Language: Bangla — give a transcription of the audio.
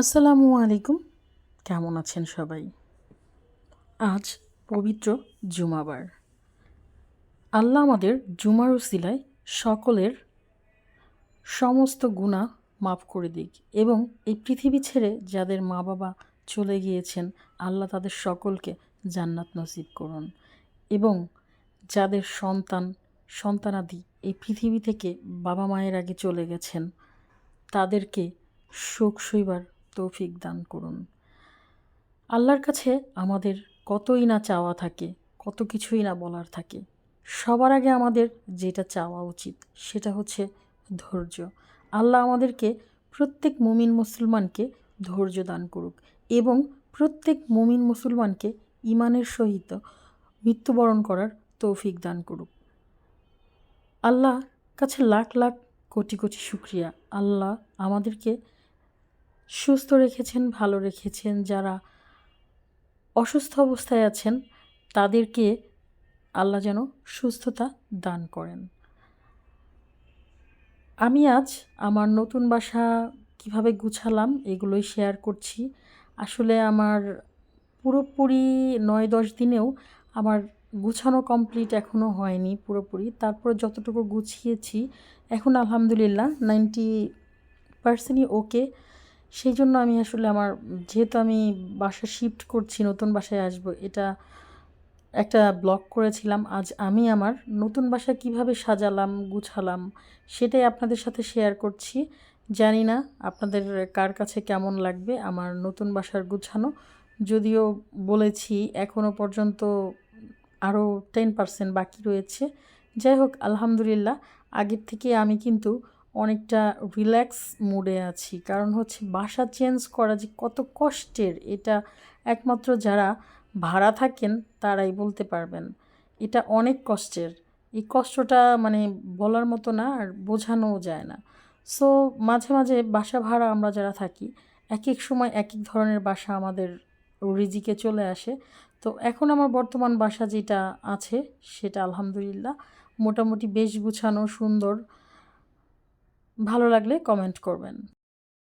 আসসালামু আলাইকুম। কেমন আছেন সবাই? আজ পবিত্র জুমাবার। আল্লাহ আমাদের জুমার উসিলায় সকলের সমস্ত গুণা মাফ করে দিক এবং এই পৃথিবী ছেড়ে যাদের মা বাবা চলে গিয়েছেন, আল্লাহ তাদের সকলকে জান্নাত নসিব করুন এবং যাদের সন্তান, সন্তানাদি এই পৃথিবী থেকে বাবা মায়ের আগে চলে গেছেন, তাদেরকে শোক সইবার তৌফিক দান করুন। আল্লাহর কাছে আমাদের কতই না চাওয়া থাকে, কত কিছুই না বলার থাকে। সবার আগে আমাদের যেটা চাওয়া উচিত, সেটা হচ্ছে ধৈর্য। আল্লাহ আমাদেরকে প্রত্যেক মুমিন মুসলমানকে ধৈর্য দান করুক এবং প্রত্যেক মুমিন মুসলমানকে ইমানের সহিত মৃত্যুবরণ করার তৌফিক দান করুক। আল্লাহ কাছে লাখ লাখ কোটি কোটি শুক্রিয়া। আল্লাহ আমাদেরকে সুস্থ রেখেছেন, ভালো রেখেছেন, যারা অসুস্থ অবস্থায় আছেন, তাদেরকে আল্লাহ যেন সুস্থতা দান করেন। আমি আজ আমার নতুন বাসা কীভাবে গুছালাম এগুলোই শেয়ার করছি। আসলে আমার পুরোপুরি নয় দশ দিনেও আমার গুছানো কমপ্লিট এখনও হয়নি পুরোপুরি। তারপর যতটুকু গুছিয়েছি, এখন আলহামদুলিল্লাহ, নাইনটি পার্সেন্টই ওকে। সেই জন্য আমি আসলে আমার, যেহেতু আমি বাসা শিফট করছি, নতুন বাসায় আসব, এটা একটা ব্লগ করেছিলাম। আজ আমি আমার নতুন বাসা কীভাবে সাজালাম, গুছালাম, সেটাই আপনাদের সাথে শেয়ার করছি। জানি না আপনাদের কার কাছে কেমন লাগবে আমার নতুন বাসার গুছানো। যদিও বলেছি এখনও পর্যন্ত আরও টেন পার্সেন্ট বাকি রয়েছে। যাই হোক, আলহামদুলিল্লাহ। আগের থেকে আমি কিন্তু অনেকটা রিল্যাক্স মুডে আছি। কারণ হচ্ছে বাসা চেঞ্জ করা যে কত কষ্টের, এটা একমাত্র যারা ভাড়া থাকেন তারাই বলতে পারবেন। এটা অনেক কষ্টের। এই কষ্টটা মানে বলার মতো না আর বোঝানোও যায় না। সো মাঝে মাঝে বাসা ভাড়া আমরা যারা থাকি এক এক সময় এক এক ধরনের বাসা আমাদের রিজিকে চলে আসে। তো এখন আমার বর্তমান বাসা যেটা আছে, সেটা আলহামদুলিল্লাহ, মোটামুটি বেশ গুছানো, সুন্দর। ভালো লাগলে কমেন্ট করবেন।